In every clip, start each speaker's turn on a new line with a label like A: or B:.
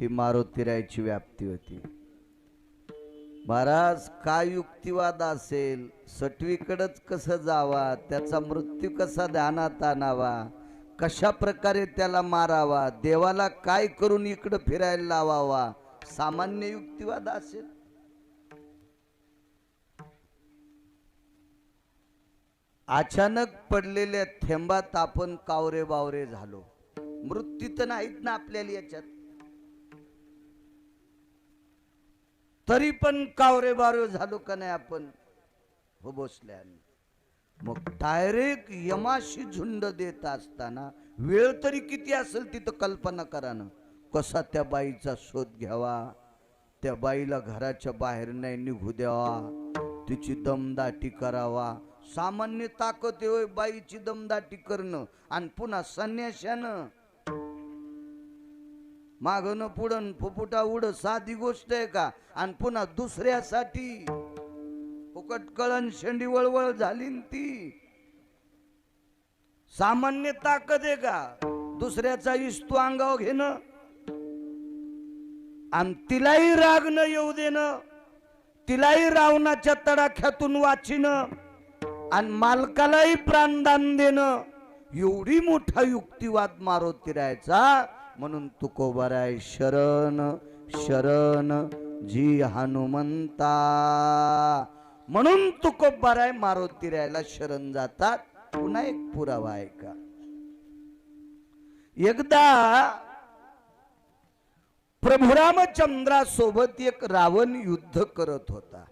A: ही मारुतीरायची व्याप्ती होती. महाराज काय युक्तिवाद असेल? सटवीकडच कसं जावा? त्याचा मृत्यू कसा ध्यानात आणावा? कशा प्रकारे त्याला मारावा? देवाला काय करून इकडं फिरायला लावावा? सामान्य युक्तिवाद असेल. अचानक पडलेल्या थेंबात आपण कावरे बावरे झालो. मृत्यू तर नाहीत ना आपल्याला याच्यात. तरी पण कावरे बावरे झालो का नाही आपण? हो बसल्यान मग डायरेक्ट यमाशी झुंड देत असताना वेळ तरी किती असेल तिथं कल्पना करा ना. कसा त्या बाईचा शोध घ्यावा? त्या बाईला घराच्या बाहेर नाही निघू द्यावा. तिची दमदाटी करावा. सामान्य ताकद होय बाईची दमदाटी करणं. आणि पुन्हा संन्याशानं मागणं पुढं फुफुटा उड साधी गोष्ट आहे का? आणि पुन्हा दुसऱ्यासाठी फुकट कळण शेंडी वळवळ झाली ती. सामान्य ताकद आहे का? दुसऱ्याचा इस्तू अंगावर घेणं. आणि तिलाही राग न येऊ देणं. तिलाही रावणाच्या तडाख्यातून वाचिणं. आणि मालकालाही प्राणदान देणं. एवढी मोठा युक्तिवाद मारोती राहायचा म्हणून तुकोबराय शरण शरण जी हनुमंता. म्हणून तुकोबराय मारुती रायला शरण जातात. पुन्हा एक पुरावा आहे का एकदा प्रभुरामचंद्रासोबत एक रावण युद्ध करत होता.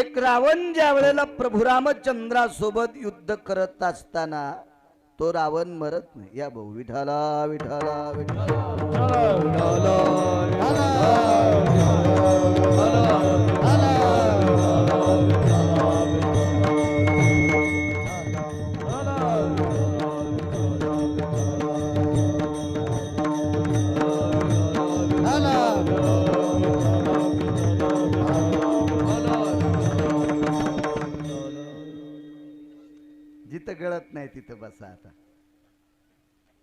A: एक रावण ज्या वेळेला प्रभू रामचंद्रासोबत युद्ध करत असताना तो रावण मरत नाही. या भाऊ विठाला विठाला विठाला विठाला कळत नाही तिथं बसा आता.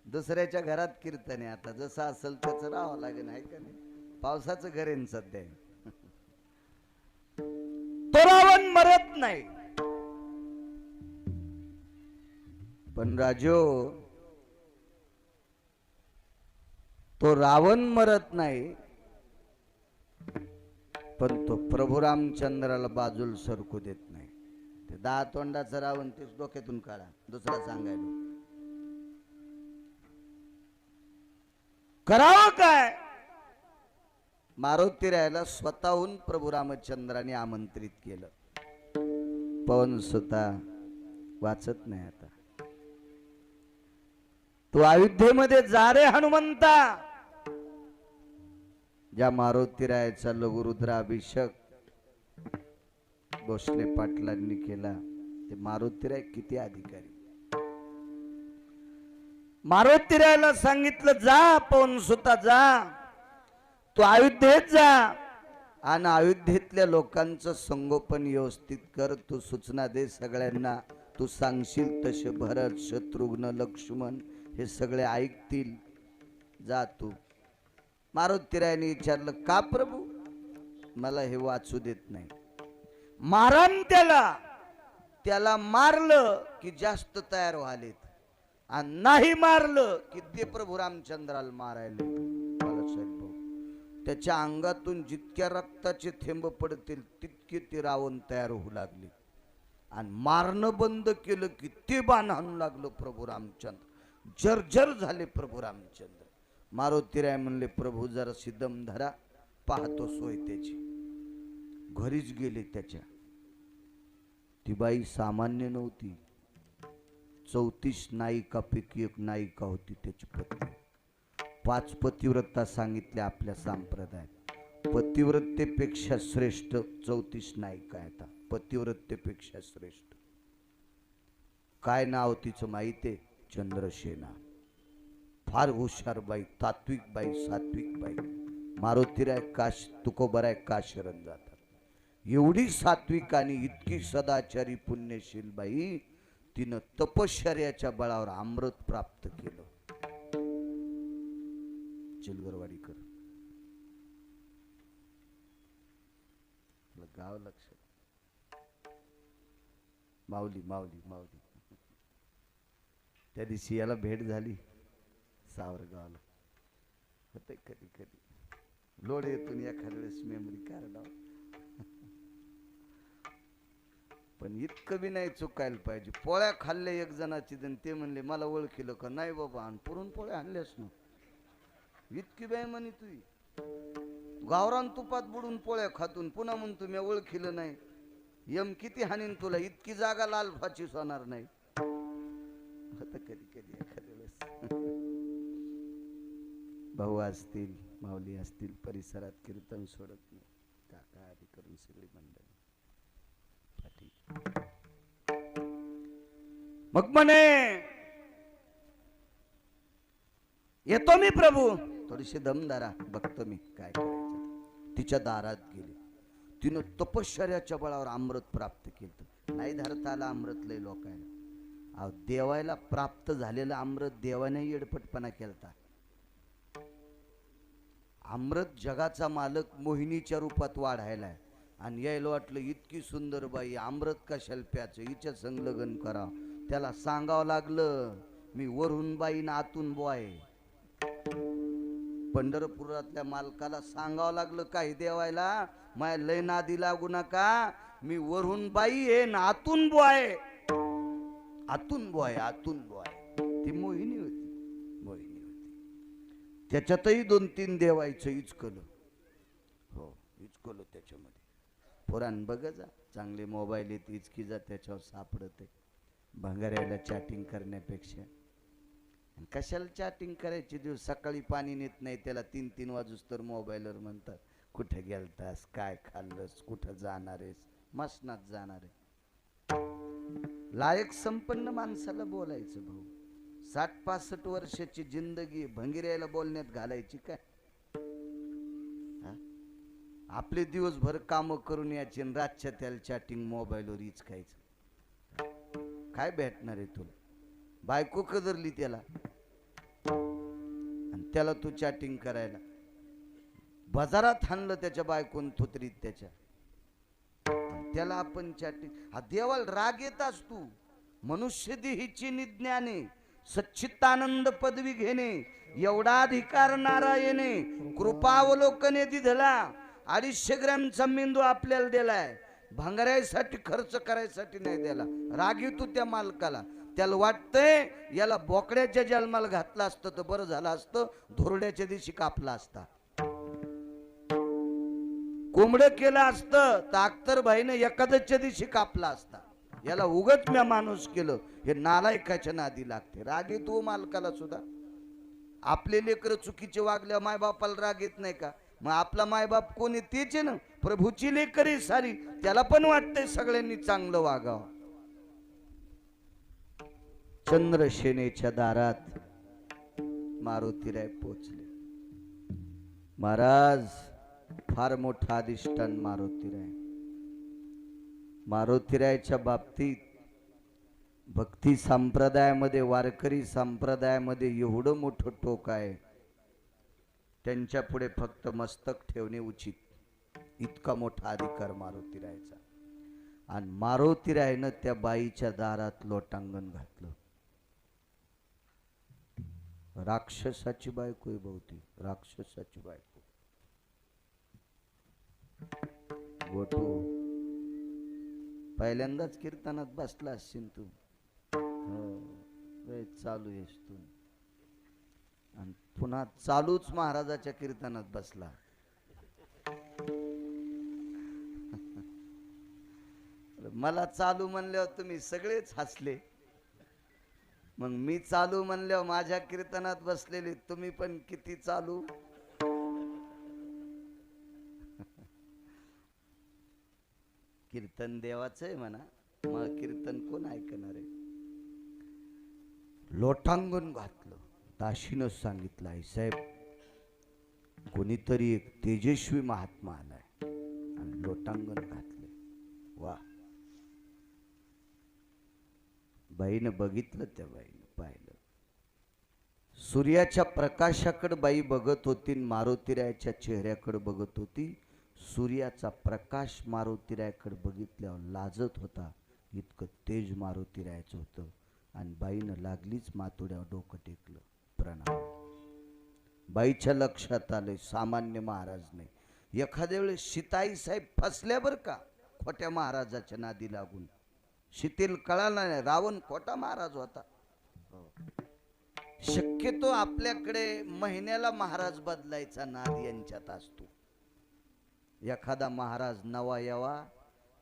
A: दुसऱ्याच्या घरात कीर्तन आहे आता. जसं असेल त्याचं राहावं लागेल आहे का नाही? पावसाचं घर आहे सध्या. तो रावण मरत नाही. पण राजो तो रावण मरत नाही पण तो प्रभू रामचंद्राला बाजूला सरकू देत नाही. ते दहा तोंडाचं रावण तेच डोक्यातून काढा. दुसरा सांगायला. करावं काय? मारुती राहायला स्वतःहून प्रभू रामचंद्राने आमंत्रित केलं. पवन सुता वाचत नाही आता. तू अयोध्येमध्ये जा रे हनुमंता! ज्या मारुती रायचा लघुरुद्राभिषेक भोसले पाटलांनी केला. ते मारुतीराय किती अधिकारी? मारुतीरायला सांगितलं जा पवन सुता जा. तू अयोध्येत जा. आणि अयोध्येतल्या लोकांचं संगोपन व्यवस्थित कर. तू सूचना दे सगळ्यांना. तू सांगशील तसे भरत शत्रुघ्न लक्ष्मण हे सगळे ऐकतील. जा तू. मारुतीरायने विचारलं का प्रभू? मला हे वाचू देत नाही. मारण त्याला. त्याला मारलं की जास्त तयार व्हालेत. आणि नाही मारलं की ते प्रभू रामचंद्राला मारायला. त्याच्या अंगातून जितक्या रक्ताचे थेंब पडतील तितके ते रावण तयार होऊ लागले. आणि मारणं बंद केलं की ते बाण आणू लागलं प्रभू रामचंद्र. जर्जर झाले प्रभू रामचंद्र. मारुती राय म्हणले प्रभू जरा सिदम धरा पाहतो सोय त्याची. घरीच गेले त्याच्या. ती बाई सामान्य नव्हती. चौतीस नायिकापैकी एक नायिका होती त्याची पत्नी. पाच पतिव्रता सांगितल्या आपल्या संप्रदायात. पतिव्रतेपेक्षा श्रेष्ठ चौतीस नायिका आहेत पतिव्रतेपेक्षा श्रेष्ठ. काय नाव तिचं माहिती आहे चंद्रसेना फार हुशार बाई तात्विक बाई सात्विक बाई. मारुतीराय काश तुकोबराय का शरण एवढी सात्विक आणि इतकी सदाचारी पुण्यशील बाई तिनं तपश्चर्याच्या बळावर अमृत प्राप्त केलं. चिलगरवाडीकर गाव लक्ष माऊली माऊली माऊली. त्या दिवशी याला भेट झाली. सावरगावला. होते कधी कधी. लोड येतून एखाद्या वेळेस मेमरी कार्ड पण इतकं बी नाही चुकायला पाहिजे. पोळ्या खाल्ल्या एक जणाची जण ते म्हणले मला ओळखिलं का? नाही बाबा आणि पुरून पोळ्या आणल्यास ना. इतकी बाय म्हणे तुझी. गावरान तुपात बुडून पोळ्या खातून पुन्हा म्हणतो मी ओळखीलं नाही. यम किती हानीन तुला इतकी जागा लाल फाचीस होणार नाही. आता कधी कधी एखाद्या वेळेस. भाऊ असतील माऊली असतील परिसरात कीर्तन सोडत नाही. काका आधी करून सगळी मग म्हणे येतो मी प्रभू. थोडीशी दमदारा बघतो मी काय तिच्या दारात गेले. तिनं तपश्चर्याच्या बळावर अमृत प्राप्त केलं. नाही धरता आलं अमृत लय लोकायला. अहो देवायला प्राप्त झालेलं अमृत देवाने येडपटपणा केलता. अमृत जगाचा मालक मोहिनीच्या रूपात वाढायलाय आणि यायला वाटलं इतकी सुंदर बाई अमृत का शल्प्याचं हिच्या संलग्न करा. त्याला सांगावं लागलं मी वरून बाई ना आतून बॉय पंढरपुरातल्या मालकाला सांगावं लागलं काही देवायला माय लय नादी लागू नका. मी वरून बाई आहे ना आतून बॉय आतून बॉय आतून बॉय ती मोहिनी होती मोहिनी होती. त्याच्यातही दोन तीन देवायचं इचकलं. हो इचकलं त्याच्यामध्ये. पुराण बघ जा चांगले मोबाईल येत इचकी जा त्याच्यावर सापडत आहे. भंगाऱ्याला चॅटिंग करण्यापेक्षा. कशाला चॅटिंग करायची? दिवस सकाळी पाणी नेत नाही त्याला तीन तीन वाजूस तर मोबाईलवर म्हणतात कुठे गेलतास? काय खाल्लंस? कुठं जाणार आहेस? मसनात जाणार आहे. लायक संपन्न माणसाला बोलायचं भाऊ. साठ पासष्ट वर्षाची जिंदगी भंगिऱ्याला बोलण्यात घालायची काय? हा? आपले दिवसभर कामं करून यायचे आणि रातच्या त्याला चॅटिंग मोबाईलवर इचकायचं. काय भेटणार आहे तुला? बायको कदरली त्याला. आणि त्याला तू चॅटिंग करायला. बाजारात हाणलं त्याच्या बायकोन थोतरीत त्याच्या. त्याला आपण चॅटिंग हा देवाला राग येत असतो मनुष्य देहीची निज्ञाने सच्चित्तानंद पदवी घेणे एवढा अधिकार नारायणे कृपावलोकने दिधला अडीचशे ग्रॅमचा मेंदू आपल्याला दिलाय भांगरायसाठी खर्च करायसाठी नाही दिला रागी तू त्या मालकाला. त्याला वाटतंय याला बोकड्याच्या जन्माला घातलं असतं तर बरं झालं असतं धोरड्याच्या दिवशी कापला असता. कोंबड केलं असतं तर अख्तरबाईनं एकादशच्या दिवशी कापला असता. याला उगत म्या माणूस केलं हे नालायकाच्या नादी लागते. राग येतो मालकाला सुद्धा. आपले लेकर चुकीचे वागल्या मायबापाला राग येत नाही का? मग आपला मायबाप कोणी तेच आहे ना. प्रभूची लेकरी सारी त्याला पण वाटतंय सगळ्यांनी चांगलं वागावं. चंद्रसेनेच्या दारात मारुतीराय पोचले. महाराज फार मोठा अधिष्ठान मारुतीराय मारुतीरायच्या बाबतीत भक्ती संप्रदायामध्ये वारकरी संप्रदायामध्ये एवढं मोठं टोक आहे. त्यांच्या पुढे फक्त मस्तक ठेवणे उचित. इतका मोठा अधिकार मारुती रायचा. आणि मारुती रायनं त्या बाईच्या दारात लोटांगण घातलं. राक्षसाची बायको आहे बहुती राक्षसाची बायको. गोटू पहिल्यांदाच कीर्तनात बसला असशील तू. चालू आहेस तू. आणि पुन्हा चालूच महाराजाच्या कीर्तनात बसला. मला चालू म्हणल्यावर तुम्ही सगळेच हसले. मग मी चालू म्हणल्यावर माझ्या कीर्तनात बसलेले तुम्ही पण किती चालू? कीर्तन देवाचं आहे म्हणा मग कीर्तन कोण ऐकणार आहे? लोटांगून घातलं. दाशीनं सांगितलं आहे साहेब कोणीतरी एक तेजस्वी महात्मा आलाय. आणि लोटांगण घातले वा बाईनं बघितलं त्या बाईनं पाहिलं. सूर्याच्या प्रकाशाकडं बाई बघत होती मारुतीरायाच्या चेहऱ्याकडे बघत होती. सूर्याचा प्रकाश मारुतीरायाकडे बघितल्यावर लाजत होता. इतकं तेज मारुतीरायाचं होतं. आणि बाईनं लागलीच मातोड्यावर डोकं टेकलं. प्रणाम. बाईच्या लक्षात आलंय सामान्य महाराज नाही. एखाद्या वेळेस शिताई साहेब फसल्या बरं का? खोट्या महाराजाच्या नादी लागून. शिथिल कळाला नाही. रावण खोटा महाराज होता. शक्यतो आपल्याकडे महिन्याला महाराज बदलायचा नाद यांच्यात असतो. एखादा महाराज नवा यावा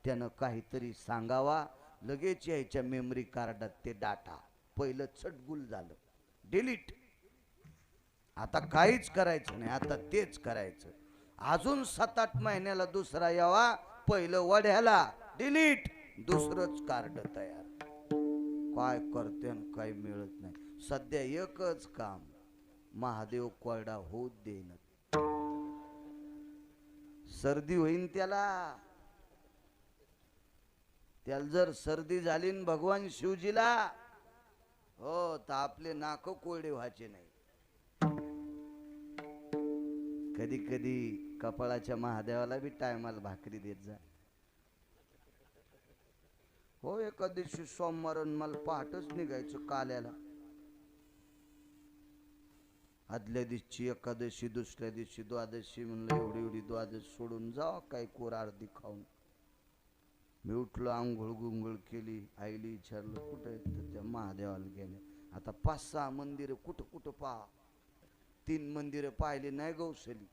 A: त्यानं काहीतरी सांगावा लगेच यायच्या मेमरी कार्डात ते डाटा. पहिलं चटगुल झालं. डिलीट आता काहीच करायचं नाही. आता तेच करायचं. अजून सात आठ महिन्याला दुसरा यावा पहिलं वढ्याला डिलीट दुसरंच कार्ड तयार. काय करते आणि काय मिळत नाही. सध्या एकच काम महादेव कोरडा होत देईन. सर्दी होईन त्याला. त्याला जर सर्दी झाली न भगवान शिवजीला हो तर आपले नाक कोरडे व्हायचे नाही. कधी कधी कपाळाच्या महादेवाला बी टायमाला भाकरी देत जा. हो एका दिवशी सोमवार मला पहाटच निघायचं काल्याला. आदल्या दिवशी एकादशी दुसऱ्या दिवशी द्वादशी म्हणलं एवढी एवढी द्वादश सोडून जा काय कोर अर्धी खाऊन. मी उठलो आंघोळ गुंघोळ केली आईली विचारलं कुठं आहेत तर त्या महादेवाला गेले आता पाच सहा मंदिरं कुठं कुठं पहा. तीन मंदिरं पाहिली नाही गौसली.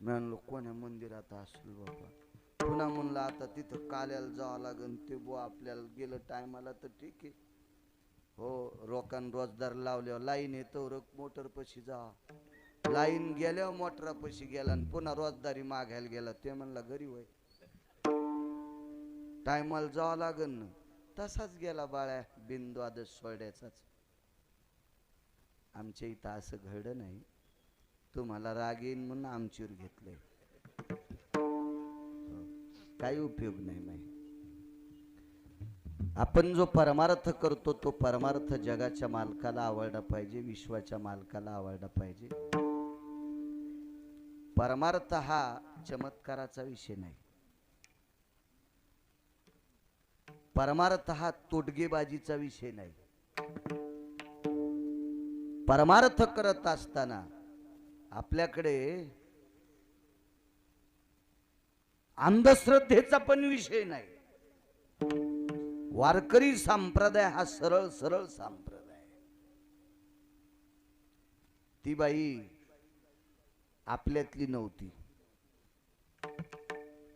A: मी म्हणलो कोण्या मंदिरात असलो बाबा? पुन्हा म्हणलं आता तिथं काल्याला जावं लागेल ते बुवा आपल्याला गेलं टायमाला तर ठीक आहे. हो रोकान रोजदार लावल्यावर लाईन येतो रक मोटरपाशी जा लाईन गेल्यावर मोटरापाशी गेला आणि पुन्हा रोजदारी मागायला गेला ते म्हणला घरी वय टायमाला जावं लागेल ना तसाच गेला बाळ्या बिनद्वादश सोड्याचाच. आमच्या इथं असं घडलं नाही. तुम्हाला राग येईन म्हणून आमचीवर घेतलंय. काही उपयोग नाही नाही आपण जो परमार्थ करतो तो परमार्थ जगाच्या मालकाला आवडला पाहिजे विश्वाच्या मालकाला आवडला पाहिजे. परमार्थ हा चमत्काराचा विषय नाही. परमार्थ हा तोडगेबाजीचा विषय नाही. परमार्थ करत असताना आपल्याकडे अंधश्रद्धेचा पण विषय नाही. वारकरी संप्रदाय हा सरळ सरळ संप्रदाय. ती बाई आपल्यातली नव्हती.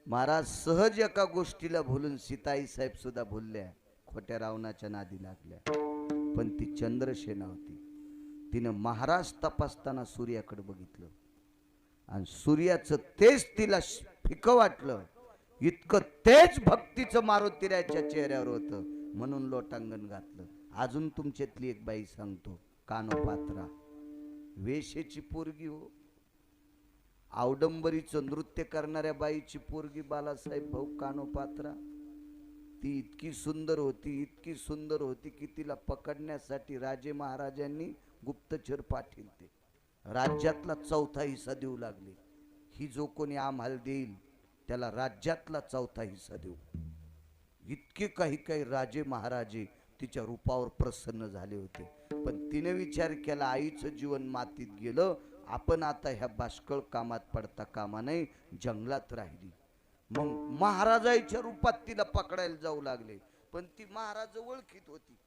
A: महाराज सहज एका गोष्टीला भुलून सीताई साहेब सुद्धा भुलल्या खोट्या रावणाच्या नादी लागल्या. पण ती चंद्रसेना होती. तिनं महाराज तपासताना सूर्याकडे बघितलं. आणि सूर्याचं तेच तिला फिकं वाटलं. इतकं तेच भक्तीचं मारुतीराच्या चेहऱ्यावर होतं. म्हणून लोटांगण घातलं. अजून तुमच्यातली एक बाई सांगतो कानोपात्रा वेशेची पोरगी हो. आवडंबरीचं नृत्य करणाऱ्या बाईची पोरगी बालासाहेब भाऊ कानोपात्रा ती इतकी सुंदर होती इतकी सुंदर होती की तिला पकडण्यासाठी राजे महाराजांनी गुप्तचर पाठविलते राज्यातला चौथा हिस्सा देऊ लागले. ही जो कोणी आम्हाला देईल त्याला राज्यातला चौथा हिस्सा देऊ. इतके काही काही राजे महाराजे तिच्या रूपावर प्रसन्न झाले होते. पण तिने विचार केला आईचं जीवन मातीत गेलं. आपण आता ह्या बाष्कळ कामात पडता कामा नाही जंगलात राहिली. मग महाराजाच्या रूपात तिला पकडायला जाऊ लागले. पण ती महाराज ओळखीत होती.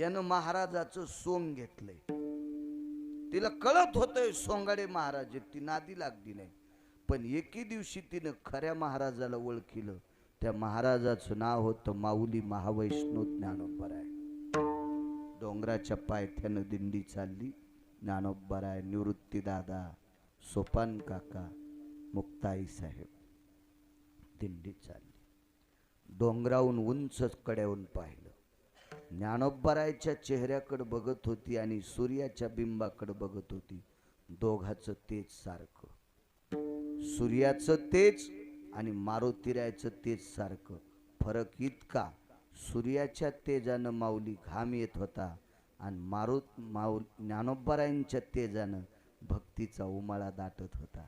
A: यानं महाराजाचं सोंग घेतलंय. तिला कळत होतंय सोंगाडे महाराज ती नादी लागली नाही. पण एके दिवशी तिनं खऱ्या महाराजाला ओळखिलं. त्या महाराजाचं नाव होतं माऊली महावैष्णव ज्ञानोबराय डोंगराच्या पायथ्यानं दिंडी चालली. ज्ञानोबराय निवृत्ती दादा सोपान काका मुक्ताई साहेब दिंडी चालली. डोंगराहून उंच कड्याहून पाहिलं. ज्ञानोबरायच्या चेहऱ्याकडे बघत होती आणि सूर्याच्या बिंबाकडे बघत होती. दोघाचं तेच सारखं. सूर्याचं तेज आणि मारुतीरायचं तेज सारखं. फरक इतका सूर्याच्या तेजानं माऊली घाम येत होता आणि मारुत माऊ ज्ञानोबरायांच्या तेजानं भक्तीचा उमाळा दाटत होता.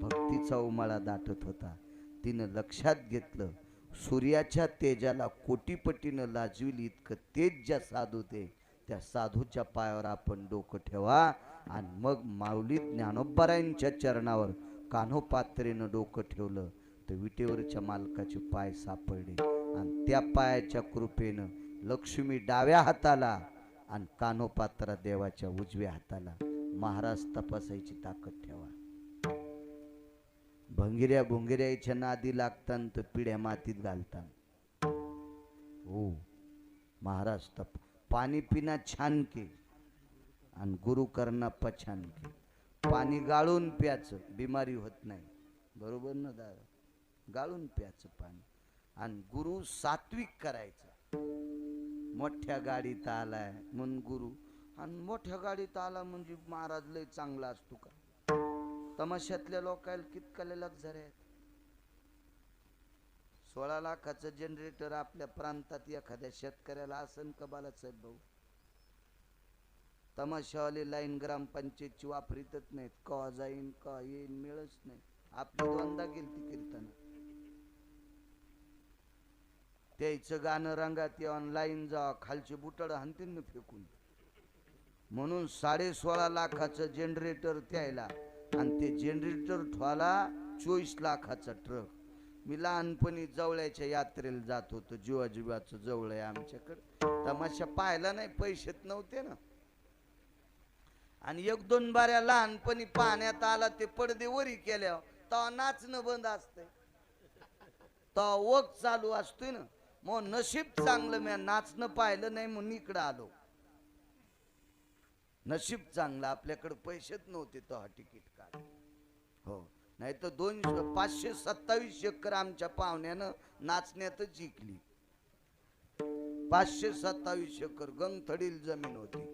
A: भक्तीचा उमाळा दाटत होता. तिनं लक्षात घेतलं सूर्याच्या तेजाला कोटीपटीनं लाजविली इतकं तेज ज्या साधू ते त्या साधूच्या पायावर आपण डोकं ठेवा आणि मग माऊली ज्ञानोबरायांच्या चरणावर कान्होपात्रेनं डोकं ठेवलं तर विटेवरच्या मालकाचे पाय सापडले आणि त्या पायाच्या कृपेनं लक्ष्मी डाव्या हाताला आणि कानोपात्रा देवाच्या उजव्या हाताला. महाराज तपासायची ताकद ठेवा. भंगिऱ्या भुंगिऱ्याच्या नादी लागतान तर पिढ्या मातीत घालतात हो महाराज तप. पाणी पिना छान के आणि गुरु करणं पछान के. पाणी गाळून प्याचं बिमारी होत नाही. बरोबर ना दादा? गाळून प्याचं पाणी. आणि गुरु सात्विक करायचं. मोठ्या गाडीत आलाय म्हणून गुरु. आणि मोठ्या गाडीत आला म्हणजे महाराज लय चांगला असतो का? तमाशातल्या लोकायला कितकाले लक्झर आहेत? सोळा लाखाचं जनरेटर आपल्या प्रांतात एखाद्या शेतकऱ्याला असन का बालासाहेब भाऊ? तमाशावाले लाईन ग्रामपंचायतची वापरीतच नाहीत. कवा जाईन का येईन मिळच नाही. आपली दोनदा गेलती कीर्तन. त्याचं गाणं रंगात येऊन लाईन जा खालचे बुटड हंतीन फेकून. म्हणून साडे सोळा लाखाचं जनरेटर त्यायला आणि ते जनरेटर ठेवाला चोवीस लाखाचा ट्रक मी लहानपणी जवळ्याच्या यात्रेला जात होतो जीवाजीवाचं जवळ आहे आमच्याकडे. तमाशा पाहायला नाही पैसेच नव्हते ना. आणि एक दोन बाऱ्या लहानपणी पाहण्यात आला ते पडदे वरी केल्या. तेव्हा नाचणं बंद असतंय. तेव्हा वग चालू असतोय ना. मग नशीब चांगलं मी नाचणं पाहिलं नाही म्हणून इकडं आलो. नशीब चांगलं आपल्याकडे पैसेच नव्हते तो हा तिकीट काढ. हो नाही तर दोन पाचशे सत्तावीस एकर आमच्या पाहुण्यानं नाचण्यातच जिंकली. पाचशे सत्तावीस एकर गंगथडील जमीन होती.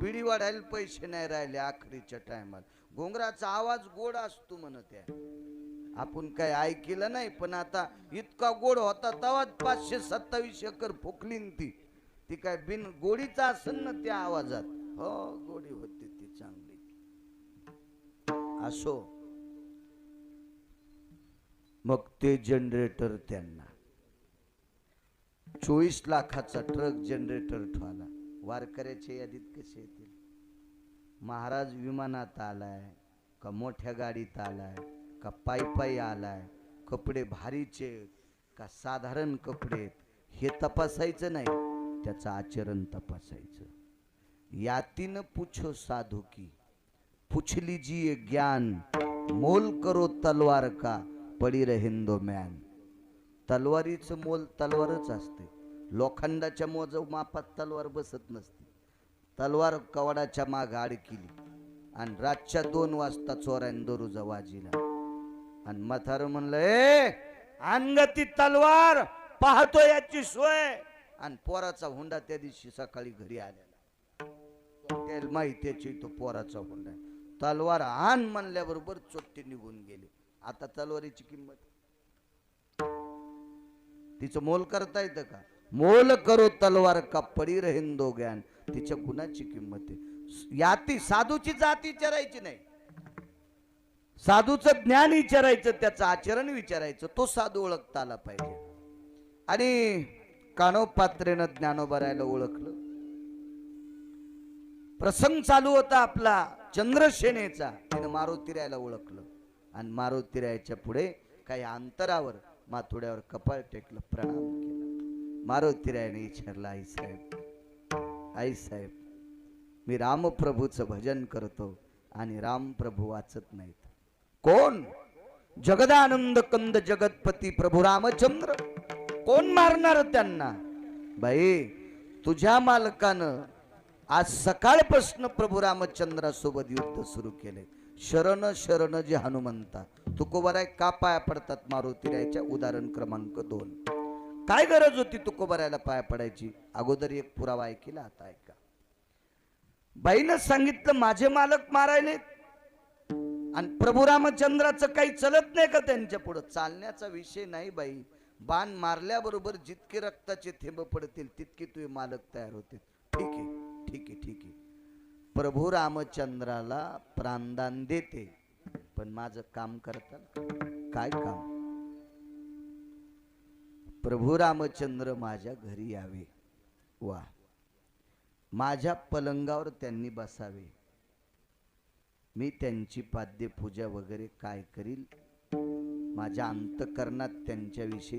A: बिडी वाढायला पैसे नाही राहिले आखरीच्या टायमाला. घोंगराचा आवाज गोड असतो म्हणत आहे. आपण काय ऐकलं नाही पण आता इतका गोड होता तेव्हाच पाचशे सत्तावीस एकर फुकली न ती. ती काय बिन गोडीचा असेल ना त्या आवाजात. हो गोडी होती ती चांगली. असो. मग ते जनरेटर त्यांना. चोवीस लाखाचा ट्रक जनरेटर ठेवला. वारकऱ्याच्या यादीत कसे येतील? महाराज विमानात आलाय का मोठ्या गाडीत आलाय का पायी पायी आलाय कपडे भारीचे का साधारण कपडे हे तपासायचं नाही. त्याचं आचरण तपासायचं. यातीन पूछो साधू की। पूछ लीजिए ज्ञान मोल करो तलवार का पडी हिंदो म्यान। तलवारीचं मोल तलवारच असते. लोखंडाच्या मोज मापात तलवार बसत नसते. तलवार कवडाच्या माग आड केली आणि रातच्या दोन वाजता चोऱ्यान दरुजा वाजिला. आणि मथार म्हणलं ए अंगती तलवार पाहतो याची सोय. आणि पोराचा हुंडा त्या दिवशी सकाळी घरी आल्या त्याला माहिती तो पोराचा हुंडा आहे. तलवार आण म्हणल्याबरोबर चोट्टे निघून गेले. आता तलवारीची किंमत? तिचं मोल करता येतं का? मोल करो तलवार का पडी रहेन दो ज्ञान तिच्या गुणाची किंमत आहे. याती साधूची जाती विचारायची नाही. साधूचं ज्ञान विचारायचं त्याचं आचरण विचारायचं तो साधू ओळखता आला पाहिजे. आणि कानोपात्रेनं ज्ञानोबरायला ओळखलं. प्रसंग चालू होता आपला चंद्रसेनेचा. तिनं मारुतीरायला ओळखलं. आणि मारुतीरायच्या पुढे काही अंतरावर माथोड्यावर कपाळ टेकलं प्रणाम केला. मारुतीरायने विचारलं आई साहेब आई साहेब मी रामप्रभूचं भजन करतो आणि रामप्रभू वाचत नाहीत. कोण? जगदानंद कंद जगतपती प्रभू रामचंद्र. कोण मारणार त्यांना? बाई तुझ्या मालकानं आज सकाळपासून प्रभू रामचंद्रासोबत युद्ध सुरू केले. शरण शरण जे हनुमंता तुकोबराय का पाया पडतात मारुतीरायच्या उदाहरण क्रमांक दोन. काय गरज होती तुकोबरायला पाया पडायची? अगोदर एक पुरावा ऐकिला आता ऐका. बाईनं सांगितलं माझे मालक मारायले आणि प्रभू रामचंद्राचं काही चलत नाही का त्यांच्या पुढं? चालण्याचा विषय नाही बाई. बाण मारल्याबरोबर जितके रक्ताचे थेंब पडतील तितके तुझे मालक तयार होतील. ठीक आहे. ठीक आहे ठीक आहे. प्रभू रामचंद्राला प्राणदान देते पण माझं काम करताल काय काम? प्रभू रामचंद्र माझ्या घरी यावे. वा. माझ्या पलंगावर त्यांनी बसावे. मी त्यांची पाद्यपूजा वगैरे काय करील? माझ्या अंतकरणात त्यांच्याविषयी